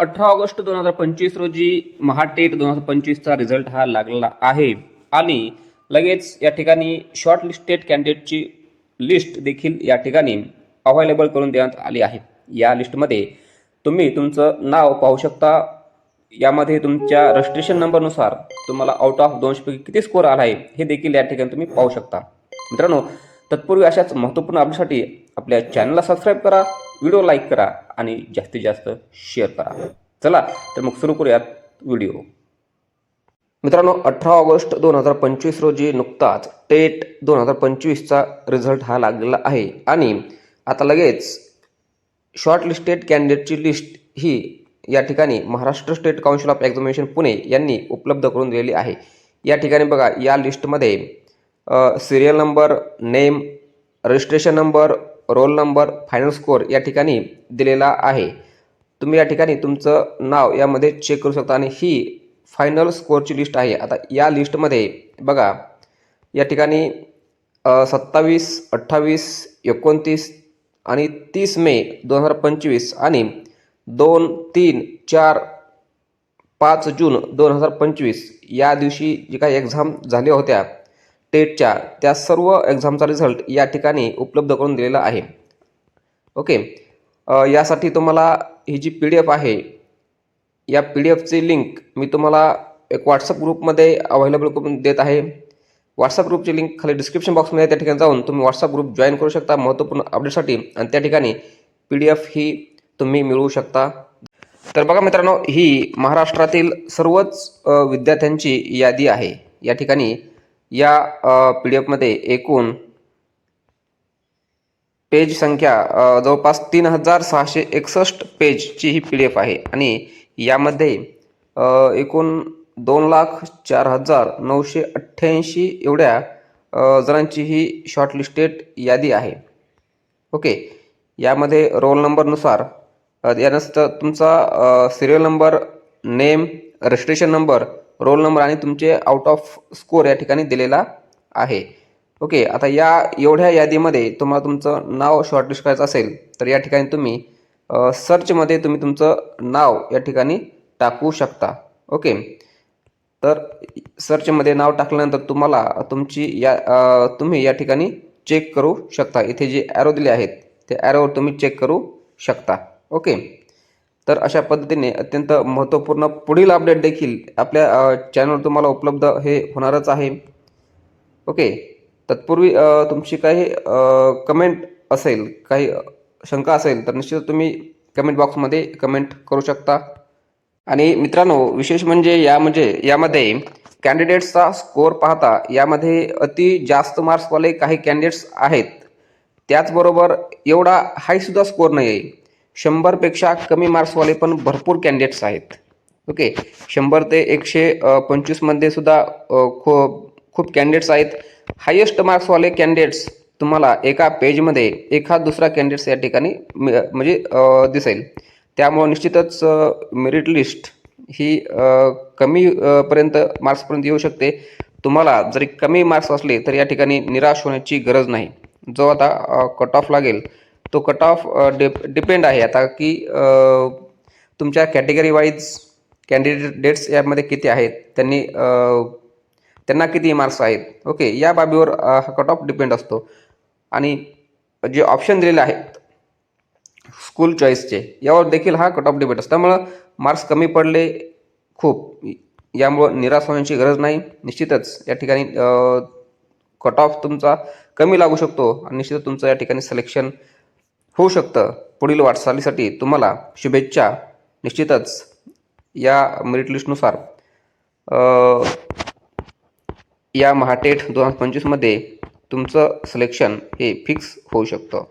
अठरा ऑगस्ट दोन हजार पंचवीस रोजी महाटेट दोन हजार पंचवीसचा रिझल्ट हा लागलेला आहे. आणि लगेच या ठिकाणी शॉर्ट लिस्टेड कॅन्डिडेटची लिस्ट देखील या ठिकाणी अवेलेबल करून देण्यात आली आहे. या लिस्टमध्ये तुम्ही तुमचं नाव पाहू शकता. यामध्ये तुमच्या रजिस्ट्रेशन नंबरनुसार तुम्हाला आउट ऑफ दोनशेपैकी किती स्कोअर आला आहे हे देखील या ठिकाणी तुम्ही पाहू शकता. मित्रांनो तत्पूर्वी अशाच महत्त्वपूर्ण अपडेटसाठी आपल्या चॅनलला सबस्क्राईब करा. व्हिडिओ लाईक करा आणि जास्तीत जास्त शेअर करा. चला तर मग सुरू करूयात व्हिडिओ. मित्रांनो अठरा ऑगस्ट दोन हजार पंचवीस रोजी नुकताच टेट दोन हजार पंचवीसचा रिझल्ट हा लागलेला आहे. आणि आता लगेच शॉर्टलिस्टेड कॅन्डिडेटची लिस्ट ही या ठिकाणी Maharashtra state council of examination Pune यांनी उपलब्ध करून दिलेली आहे. या ठिकाणी बघा या लिस्टमध्ये serial number name registration number roll number final score या ठिकाणी दिलेला आहे. तुम्ही या ठिकाणी तुमचं नाव यामध्ये चेक करू शकता आणि ही फायनल स्कोअरची लिस्ट आहे. आता या लिस्टमध्ये बघा या ठिकाणी सत्तावीस अठ्ठावीस एकोणतीस आणि तीस मे दोन हजार पंचवीस आणि दोन तीन चार पाच जून दोन हजार पंचवीस या दिवशी जी काही एक्झाम झाल्या होत्या टेटच्या त्या सर्व एक्झामचा रिझल्ट या ठिकाणी उपलब्ध करून दिलेला आहे. ओके. यासाठी तुम्हाला ही जी पी डी एफ आहे या पी डी एफची लिंक मी तुम्हाला एक व्हॉट्सअप ग्रुपमध्ये अवेलेबल करून देत आहे. व्हॉट्सअप ग्रुपची लिंक खाली डिस्क्रिप्शन बॉक्समध्ये त्या ठिकाणी जाऊन तुम्ही व्हॉट्सअप ग्रुप जॉईन करू शकता महत्त्वपूर्ण अपडेटसाठी आणि त्या ठिकाणी पी डी एफ ही तुम्ही मिळवू शकता. तर बघा मित्रांनो ही महाराष्ट्रातील सर्वच विद्यार्थ्यांची यादी आहे. या ठिकाणी या पी डी एफमध्ये एकूण पेज संख्या जवळपास तीन हजार सहाशे एकसष्ट पेजची ही पी डी एफ आहे. आणि यामध्ये एकूण दोन लाख चार हजार नऊशे अठ्ठ्याऐंशी एवढ्या जणांची ही शॉर्टलिस्टेड यादी आहे. ओके. यामध्ये रोल नंबरनुसार यानंतर तुमचा serial number name registration number roll number आणि तुमचे आउट ऑफ स्कोअर या ठिकाणी दिलेला आहे. ओके आता या एवढ्या यादीमध्ये तुम्हाला तुमचं नाव शॉर्टलिस्ट करायचं असेल तर या ठिकाणी तुम्ही सर्चमध्ये तुम्ही तुमचं नाव या ठिकाणी टाकू शकता. ओके तर सर्चमध्ये नाव टाकल्यानंतर तुम्हाला तुमची या तुम्ही या ठिकाणी चेक करू शकता. इथे जे ॲरो दिले आहेत ते ॲरोवर तुम्ही चेक करू शकता. ओके तर अशा पद्धतीने अत्यंत महत्त्वपूर्ण पुढील अपडेट देखील आपल्या चॅनलवर तुम्हाला उपलब्ध हे होणारच आहे. ओके तत्पूर्वी तुमची काही कमेंट असेल काही शंका असेल तर निश्चित तुम्ही कमेंट बॉक्समध्ये कमेंट करू शकता. आणि मित्रांनो विशेष म्हणजे या म्हणजे यामध्ये कॅन्डिडेट्सचा स्कोअर पाहता यामध्ये अति जास्त मार्क्सवाले काही कॅन्डिडेट्स आहेत. त्याचबरोबर एवढा हायसुद्धा स्कोअर नाही आहे शंभरपेक्षा कमी मार्क्सवाले पण भरपूर कॅन्डिडेट्स आहेत. ओके शंभर ते एकशे पंचवीसमध्ये सुद्धा खो खूप कॅन्डिडेट्स आहेत. हायेस्ट मार्क्सवाले कॅन्डिडेट्स तुम्हाला एका पेजमध्ये एखाद दुसरा कॅन्डिडेट्स या ठिकाणी म्हणजे दिसेल. त्यामुळं निश्चितच मेरिट लिस्ट ही कमी पर्यंत मार्क्सपर्यंत येऊ शकते. तुम्हाला जरी कमी मार्क्स असले तर या ठिकाणी निराश होण्याची गरज नाही. जो आता कट ऑफ लागेल तो कट ऑफ डिप डिपेंड आहे. आता की तुमच्या कॅटेगरी वाईज कॅन्डिडेट्स यामध्ये किती आहेत? त्यांनी त्यांना किती मार्क्स आहेत? ओके या बाबीवर हा कट ऑफ डिपेंड असतो. आणि जे ऑप्शन दिलेले आहेत स्कूल चॉईसचे यावर देखील हा कट ऑफ डिपेंड असतो. त्यामुळं मार्क्स कमी पडले खूप. यामुळं निराश होण्याची गरज नाही. निश्चितच या ठिकाणी कट ऑफ तुमचा कमी लागू शकतो. आणि निश्चितच तुमचं या ठिकाणी सिलेक्शन होऊ शकतं. पुढील वाटचालीसाठी तुम्हाला शुभेच्छा. निश्चितच या मेरिट लिस्टनुसार या महाटेठ दोन हजार पंचवीसमध्ये तुमचं सिलेक्शन हे फिक्स होऊ शकतं.